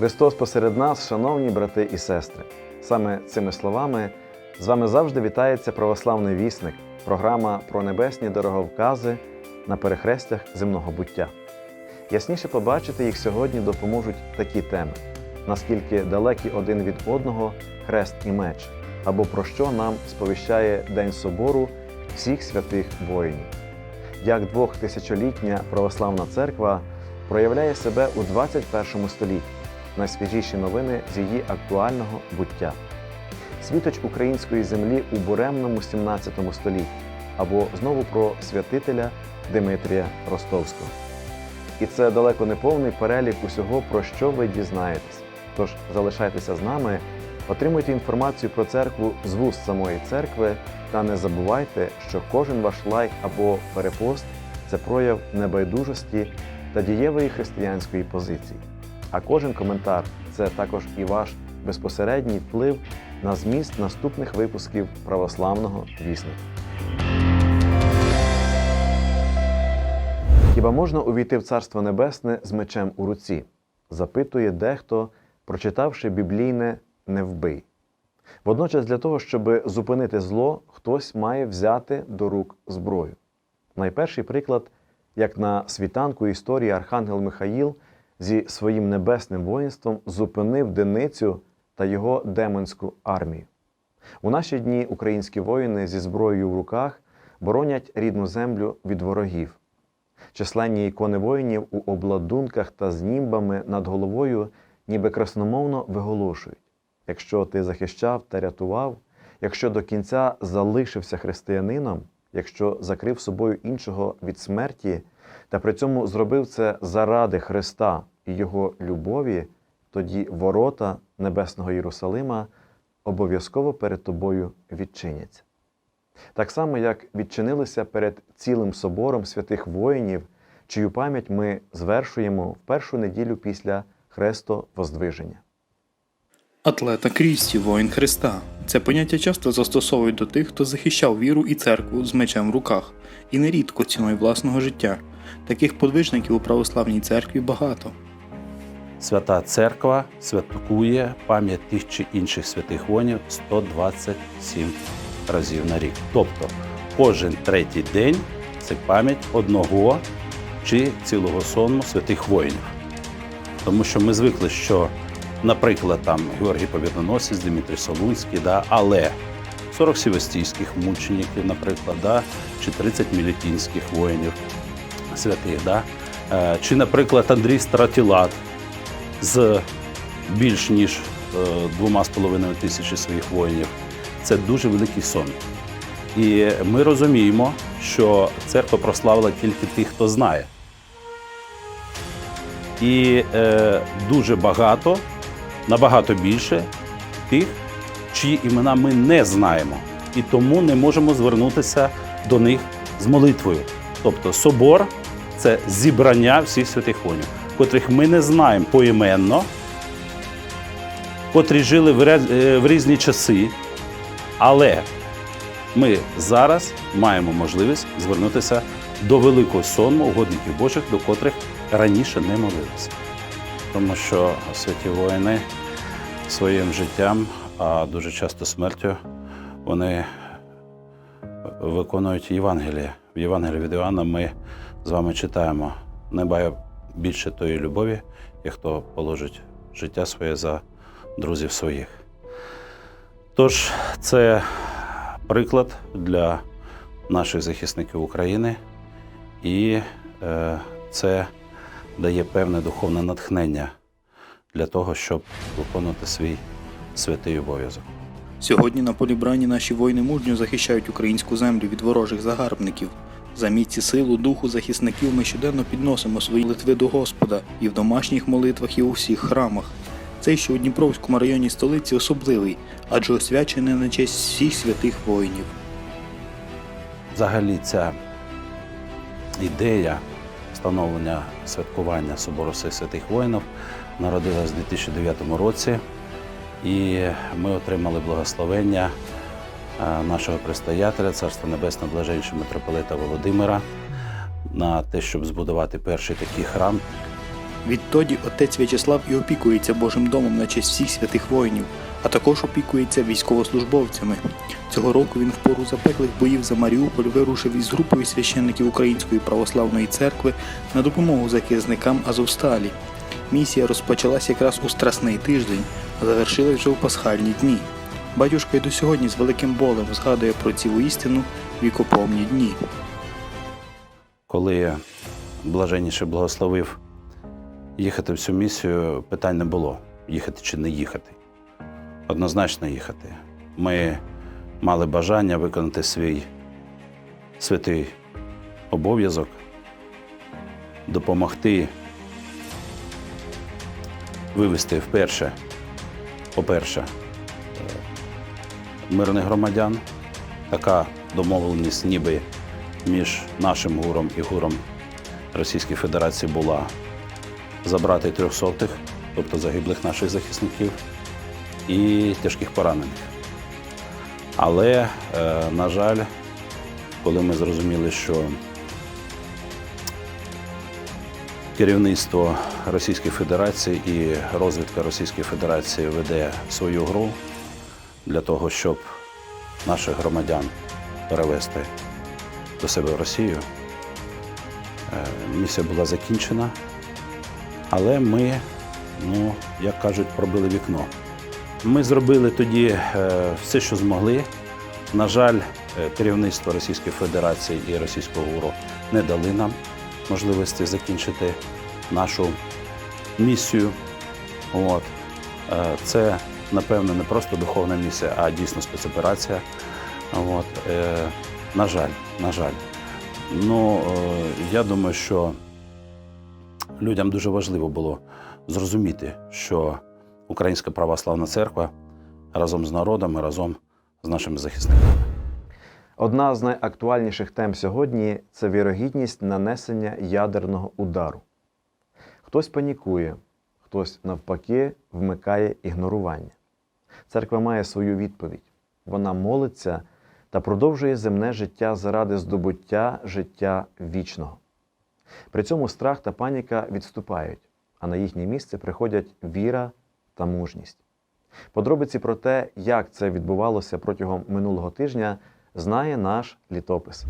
Христос посеред нас, шановні брати і сестри. Саме цими словами з вами завжди вітається православний вісник, програма про небесні дороговкази на перехрестях земного буття. Ясніше побачити їх сьогодні допоможуть такі теми: наскільки далекі один від одного хрест і меч, або про що нам сповіщає День собору всіх святих воїнів, як двохтисячолітня православна церква проявляє себе у 21 столітті, найсвіжіші новини з її актуального буття, світоч української землі у буремному 17 столітті, або знову про святителя Димитрія Ростовського. І це далеко не повний перелік усього, про що ви дізнаєтесь. Тож залишайтеся з нами, отримуйте інформацію про церкву з вуст самої церкви, та не забувайте, що кожен ваш лайк або перепост це прояв небайдужості та дієвої християнської позиції. А кожен коментар це також і ваш безпосередній вплив на зміст наступних випусків православного вісника. Хіба можна увійти в Царство Небесне з мечем у руці? запитує дехто, прочитавши біблійне не вбий. Водночас, для того, щоб зупинити зло, хтось має взяти до рук зброю. Найперший приклад, як на світанку історії Архангел Михаїл зі своїм небесним воїнством зупинив Деницю та його демонську армію. У наші дні українські воїни зі зброєю в руках боронять рідну землю від ворогів. Численні ікони воїнів у обладунках та з німбами над головою ніби красномовно виголошують: якщо ти захищав та рятував, якщо до кінця залишився християнином, якщо закрив собою іншого від смерті, та при цьому зробив це заради Христа і Його любові, тоді ворота Небесного Єрусалима обов'язково перед тобою відчиняться. Так само, як відчинилися перед цілим собором святих воїнів, чию пам'ять ми звершуємо в першу неділю після Хрестовоздвиження. Атлета Крісті, воїн Христа. Це поняття часто застосовують до тих, хто захищав віру і церкву з мечем в руках, і нерідко ціною власного життя. Таких подвижників у православній церкві багато. Свята Церква святкує пам'ять тих чи інших святих воїнів 127 разів на рік. Тобто кожен третій день це пам'ять одного чи цілого сонму святих воїнів. Тому що ми звикли, що, наприклад, там Георгій Побєдоносець, Дмитрій Солунський, да, але 40 сівастійських мучеників, наприклад, да, чи 30 мілітінських воїнів святих, да, е, чи, наприклад, Андрій Стратілат з більш ніж е, двома з половиною тисячі своїх воїнів. Це дуже великий сон. І ми розуміємо, що церква прославила тільки тих, хто знає. І е, дуже багато, набагато більше тих, чиї імена ми не знаємо. І тому не можемо звернутися до них з молитвою. Тобто собор це зібрання всіх святих воїнів, котрих ми не знаємо поіменно, котрі жили е, в різні часи. Але ми зараз маємо можливість звернутися до великого сонму угодників Божих, до котрих раніше не молилися. Тому що святі воїни своїм життям, а дуже часто смертю, вони виконують Євангеліє. В Євангелії від Іоанна ми з вами читаємо: немає більше тої любові, як хто положить життя своє за друзів своїх. Тож це приклад для наших захисників України, і е, це дає певне духовне натхнення для того, щоб виконувати свій святий обов'язок. Сьогодні на полі брані наші воїни мужньо захищають українську землю від ворожих загарбників. За міць силу духу захисників ми щоденно підносимо свої молитви до Господа і в домашніх молитвах, і у всіх храмах. Цей, що у Дніпровському районі столиці, особливий, адже освячений на честь всіх святих воїнів. Взагалі, ця ідея встановлення святкування Собору всіх святих воїнів народилась у 2009 році, і ми отримали благословення нашого предстоятеля, Царства Небесного блаженшого митрополита Володимира, на те, щоб збудувати перший такий храм Відтоді отець В'ячеслав і опікується Божим домом на честь всіх святих воїнів, а також опікується військовослужбовцями. Цього року він в пору запеклих боїв за Маріуполь вирушив із групою священників Української православної церкви на допомогу захисникам Азовсталі. Місія розпочалась якраз у Страсний тиждень, а завершилась вже у пасхальні дні. Батюшка й до сьогодні з великим болем згадує про цілу істину вікоповні дні. Коли блаженніше благословив їхати в цю місію, питань не було їхати чи не їхати. Однозначно їхати. Ми мали бажання виконати свій святий обов'язок, допомогти вивести вперше, по-перше, мирних громадян. Така домовленість ніби між нашим гуром і гуром Російської Федерації була забрати трьохсотих, тобто загиблих наших захисників, і тяжких поранених. Але, е, на жаль, коли ми зрозуміли, що керівництво Російської Федерації і розвідка Російської Федерації веде свою гру для того, щоб наших громадян перевести до себе в Росію. Е, Місія була закінчена, але ми, ну, як кажуть, пробили вікно. Ми зробили тоді е, все, що змогли. На жаль, е, керівництво Російської Федерації і Російського ГУРу не дали нам можливості закінчити нашу місію. От. Це, напевно, не просто духовна місія, а дійсно спецоперація. От. Е, На жаль, на жаль. Ну, е, я думаю, що людям дуже важливо було зрозуміти, що Українська православна церква разом з народом і разом з нашими захисниками. Одна з найактуальніших тем сьогодні це вірогідність нанесення ядерного удару. Хтось панікує, хтось навпаки вмикає ігнорування. Церква має свою відповідь. Вона молиться та продовжує земне життя заради здобуття життя вічного. При цьому страх та паніка відступають, а на їхнє місце приходять віра та мужність. Подробиці про те, як це відбувалося протягом минулого тижня, знає наш літопис.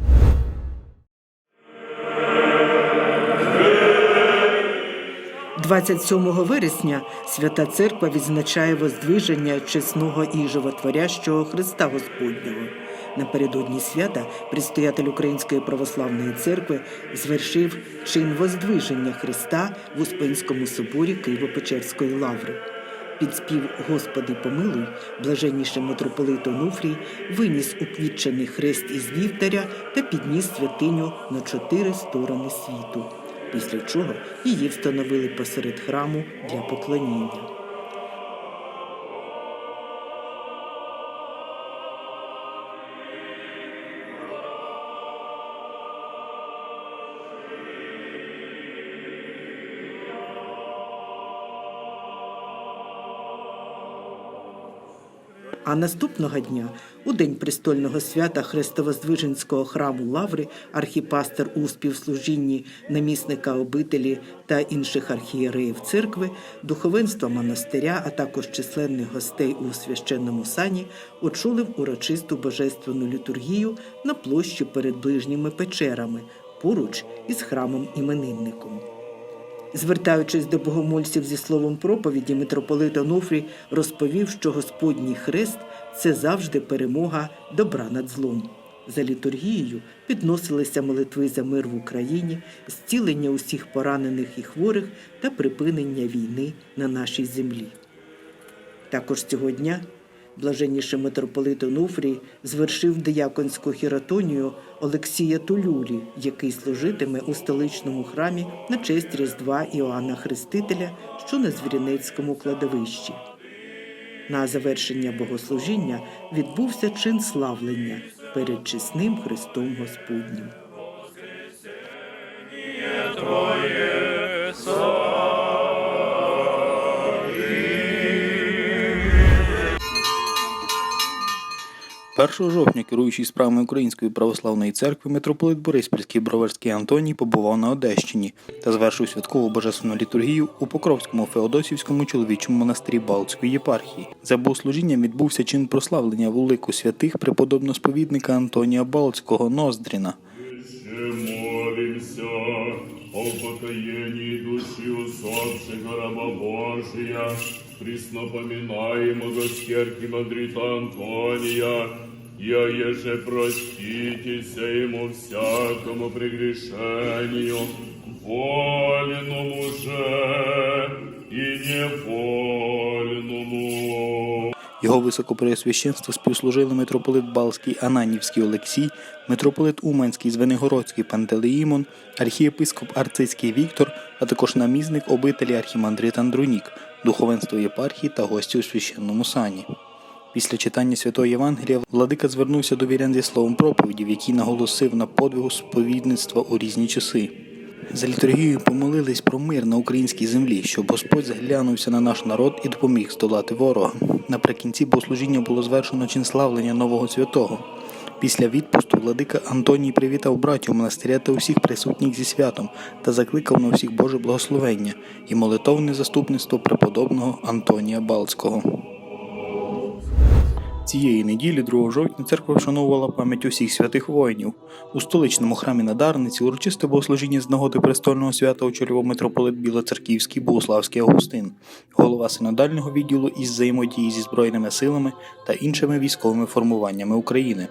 27 вересня Свята Церква відзначає воздвиження чесного і животворящого Христа Господнього. Напередодні свята предстоятель Української православної церкви звершив чин воздвиження Христа в Успенському соборі Києво-Печерської лаври. Під спів Господи помилуй, блаженніший митрополит Онуфрій виніс уквітчений хрест із вівтаря та підніс святиню на чотири сторони світу після чого її встановили посеред храму для поклоніння. А наступного дня, у день престольного свята Хрестовоздвиженського храму Лаври, архіпастер у співслужінні намісника обителі та інших архієреїв церкви, духовенство монастиря, а також численних гостей у священному сані очолив урочисту божественну літургію на площі перед ближніми печерами, поруч із храмом іменинником. Звертаючись до богомольців зі словом проповіді, митрополит Онуфрій розповів, що Господній хрест це завжди перемога добра над злом. За літургією підносилися молитви за мир в Україні, зцілення усіх поранених і хворих та припинення війни на нашій землі. Також цього дня блаженніший митрополит Онуфрій звершив дияконську хіратонію Олексія Тулюлі, який служитиме у столичному храмі на честь Різдва Іоанна Хрестителя, що на Звірінецькому кладовищі. На завершення богослужіння відбувся чин славлення перед чесним Христом Господнім. 1 жовтня, керуючий справами Української православної церкви, митрополит Бориспільський Броварський Антоній побував на Одещині та звершив святкову божественну літургію у Покровському Феодосівському чоловічому монастирі Балтської єпархії. За богослужінням відбувся чин прославлення в лику святих преподобносповідника Антонія Балтського Ноздріна. Молимся о покаянии души усопших раба Божия, присно поминаемого архимандрита Антония, я еже проститеся ему всякому прегрешению, вольному же и невольному. Його високопреосвященство співслужили митрополит Балський Ананівський Олексій, митрополит Уманський Звенигородський Пантелеїмон, архієпископ Арцицький Віктор, а також намісник обителі архімандрит Андрунік, духовенство єпархії та гості у священному сані. Після читання святого Євангелія владика звернувся до вірян зі словом проповіді, в якій наголосив на подвигу сповідництва у різні часи. За літургією помолились про мир на українській землі, щоб Господь зглянувся на наш народ і допоміг здолати ворога. Наприкінці богослужіння було звершено чин славлення нового святого. Після відпусту владика Антоній привітав братів монастиря та усіх присутніх зі святом та закликав на всіх Боже благословення і молитовне заступництво преподобного Антонія Балтського. Цієї неділі, 2 жовтня, церква вшановувала пам'ять усіх святих воїнів. У столичному храмі на Дарниці урочисте богослужіння з нагоди престольного свята очолював митрополит Білоцерківський Богославський Августин, голова синодального відділу із взаємодії зі Збройними силами та іншими військовими формуваннями України.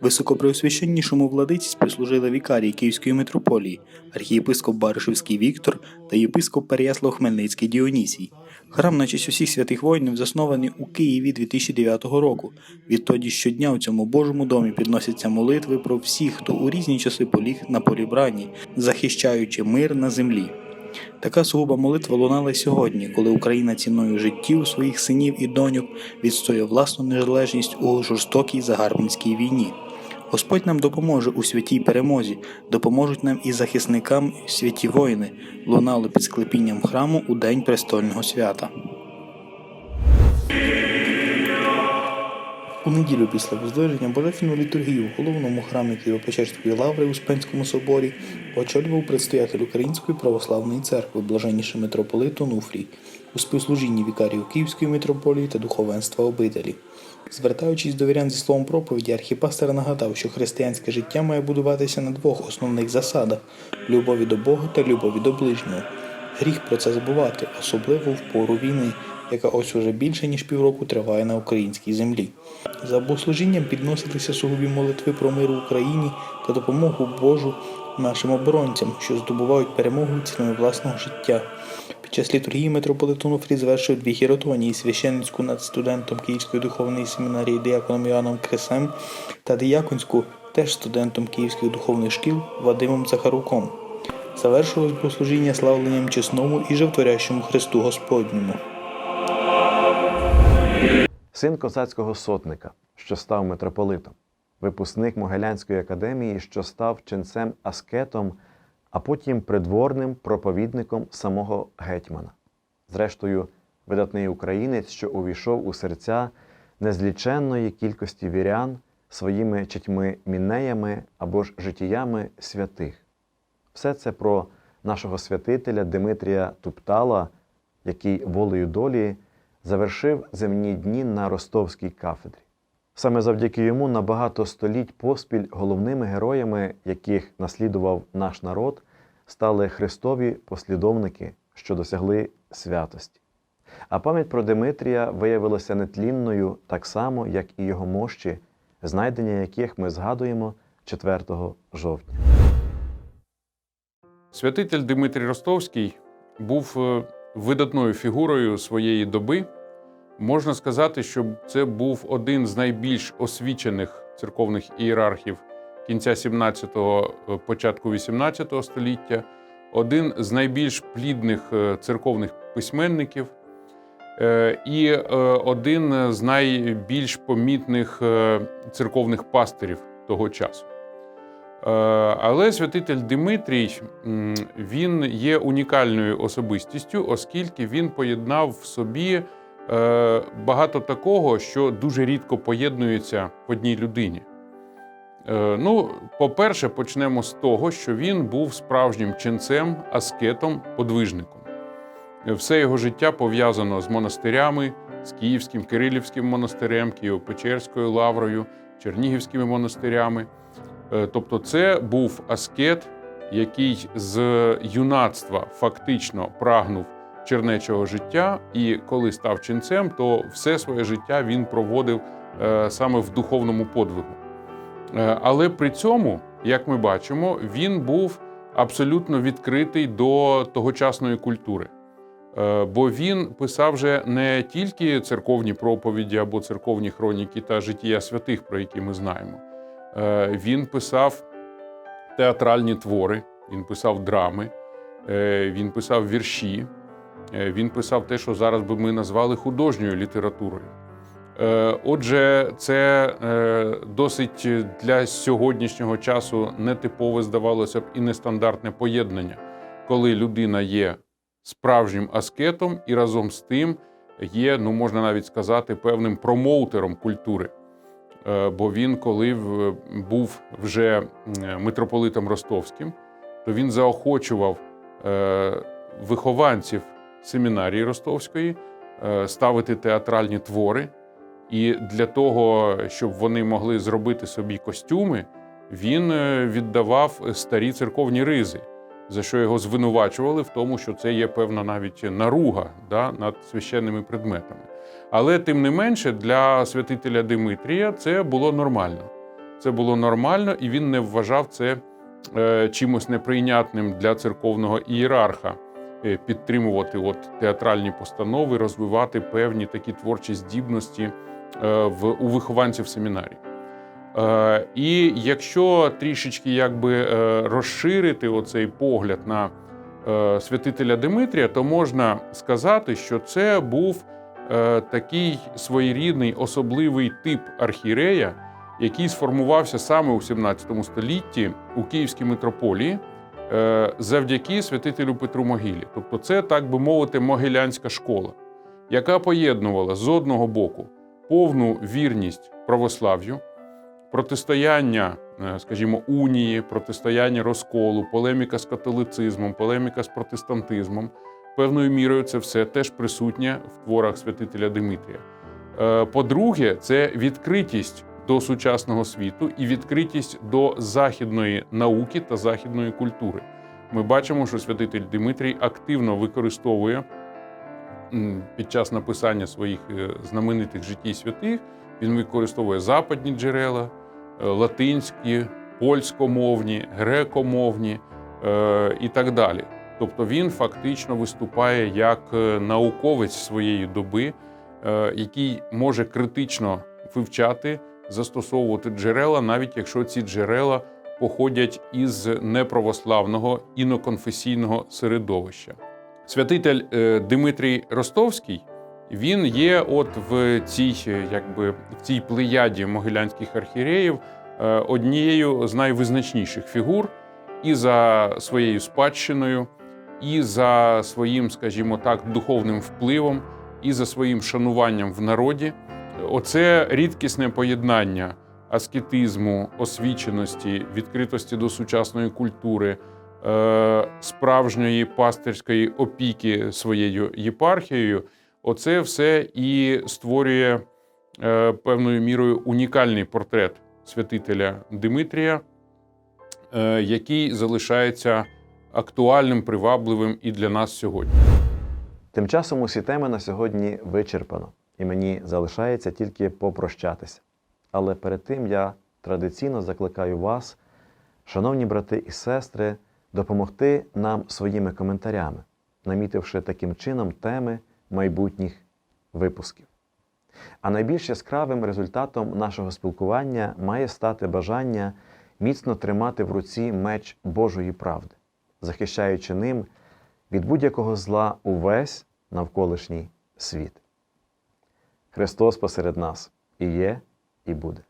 Високопреосвященнішому владиці прислужили вікарій Київської митрополії, архієпископ Баришевський Віктор та єпископ Переяслав Хмельницький Діонісій. Храм на честь усіх святих воїнів заснований у Києві 2009 року. Відтоді щодня у цьому Божому домі підносяться молитви про всіх, хто у різні часи поліг на полі брані, захищаючи мир на землі. Така сугуба молитва лунала сьогодні, коли Україна ціною життів своїх синів і доньок відстоює власну незалежність у жорстокій загарбницькій війні. Господь нам допоможе у святій перемозі, допоможуть нам і захисникам святі воїни, лунали під склепінням храму у день престольного свята. У неділю після воздвиження божественну літургію в головному храмі Києво-Печерської лаври Спенському соборі очолював предстоятель Української православної церкви, блаженніший митрополит Онуфрій, у співслужінні вікарів Київської митрополії та духовенства обителі. Звертаючись до вірян зі словом проповіді, архіпастер нагадав, що християнське життя має будуватися на двох основних засадах любові до Бога та любові до ближнього. Гріх про це забувати, особливо в пору війни, яка ось уже більше ніж півроку триває на українській землі. За богослужінням підносилися сугубі молитви про мир в Україні та допомогу Божу нашим оборонцям, що здобувають перемогу ціною власного життя. Під час літургії митрополит Онуфрій завершив дві хіротонії священницьку над студентом Київської духовної семінарії діаконом Іоанном Крисем та діяконську теж студентом Київських духовних шкіл Вадимом Захаруком. Завершилось богослужіння славленням чесному і животворящому Христу Господньому. Син козацького сотника, що став митрополитом, випускник Могилянської академії, що став ченцем аскетом, а потім придворним проповідником самого гетьмана. Зрештою, видатний українець, що увійшов у серця незліченної кількості вірян своїми чітьми мінеями або ж життями святих. Все це про нашого святителя Димитрія Туптала, який волею долі завершив земні дні на ростовській кафедрі. Саме завдяки йому на багато століть поспіль головними героями, яких наслідував наш народ, стали Христові послідовники, що досягли святості. А пам'ять про Димитрія виявилася нетлінною так само, як і його мощі, знайдення яких ми згадуємо 4 жовтня. Святитель Дмитрій Ростовський був е, видатною фігурою своєї доби. Можна сказати, що це був один з найбільш освічених церковних ієрархів кінця 17-го, е, початку 18-го століття, один з найбільш плідних е, церковних письменників е, і один з найбільш помітних церковних пастирів того часу. Е, Але святитель Димитрій він є унікальною особистістю, оскільки він поєднав в собі е, багато такого, що дуже рідко поєднується в одній людині. Е, Ну, по-перше, почнемо з того, що він був справжнім ченцем, аскетом, подвижником. Все його життя пов'язано з монастирями, з Київським Кирилівським монастирем, Києво-Печерською лаврою, Чернігівськими монастирями. Е, Тобто, це був аскет, який з юнацтва фактично прагнув чернечого життя, і коли став ченцем, то все своє життя він проводив е, саме в духовному подвигу. Е, Але при цьому, як ми бачимо, він був абсолютно відкритий до тогочасної культури. Бо він писав вже не тільки церковні проповіді або церковні хроніки та життя святих, про які ми знаємо. Е, Він писав театральні твори, він писав драми, е, він писав вірші, е, він писав те, що зараз би ми назвали художньою літературою. Отже, це досить для сьогоднішнього часу нетипове, здавалося б, і нестандартне поєднання, коли людина є справжнім аскетом і разом з тим є, ну можна навіть сказати, певним промоутером культури. Е, Бо він, коли був вже митрополитом Ростовським, то він заохочував е, вихованців семінарії Ростовської е, ставити театральні твори. І для того, щоб вони могли зробити собі костюми, він віддавав старі церковні ризи, за що його звинувачували в тому, що це є певна навіть наруга да, над священними предметами. Але тим не менше, для святителя Димитрія це було нормально. Це було нормально, і він не вважав це е, чимось неприйнятним для церковного ієрарха е, підтримувати от театральні постанови, розвивати певні такі творчі здібності е, в, у вихованців семінарії. Е, І якщо трішечки якби е, розширити оцей погляд на е, святителя Димитрія, то можна сказати, що це був такий своєрідний особливий тип архієрея, який сформувався саме у 17 столітті у Київській митрополії завдяки святителю Петру Могилі. Тобто, це, так би мовити, могилянська школа, яка поєднувала з одного боку повну вірність православ'ю, протистояння, е, скажімо, унії, протистояння розколу, полеміка з католицизмом, полеміка з протестантизмом. Певною мірою це все теж присутнє в творах святителя Димитрія. Е, По-друге, це відкритість до сучасного світу і відкритість до західної науки та західної культури. Ми бачимо, що святитель Димитрій активно використовує під час написання своїх е, знаменитих життів святих. Він використовує западні джерела, латинські, польськомовні, грекомовні е, і так далі. Тобто він фактично виступає як е, науковець своєї доби, е, який може критично вивчати, застосовувати джерела, навіть якщо ці джерела походять із неправославного іноконфесійного середовища. Святитель е, Димитрій Ростовський він є от в цій, якби в цій плеяді могилянських архієреїв е, однією з найвизначніших фігур і за своєю спадщиною, і за своїм, скажімо так, духовним впливом, і за своїм шануванням в народі. Оце рідкісне поєднання аскетизму, освіченості, відкритості до сучасної культури, е, справжньої пастирської опіки своєю єпархією. Оце все і створює е, певною мірою унікальний портрет святителя Димитрія, е, який залишається актуальним, привабливим і для нас сьогодні. Тим часом усі теми на сьогодні вичерпано, і мені залишається тільки попрощатися. Але перед тим я традиційно закликаю вас, шановні брати і сестри, допомогти нам своїми коментарями, намітивши таким чином теми майбутніх випусків. А найбільш яскравим результатом нашого спілкування має стати бажання міцно тримати в руці меч Божої правди, захищаючи ним від будь-якого зла увесь навколишній світ. Христос посеред нас і є, і буде.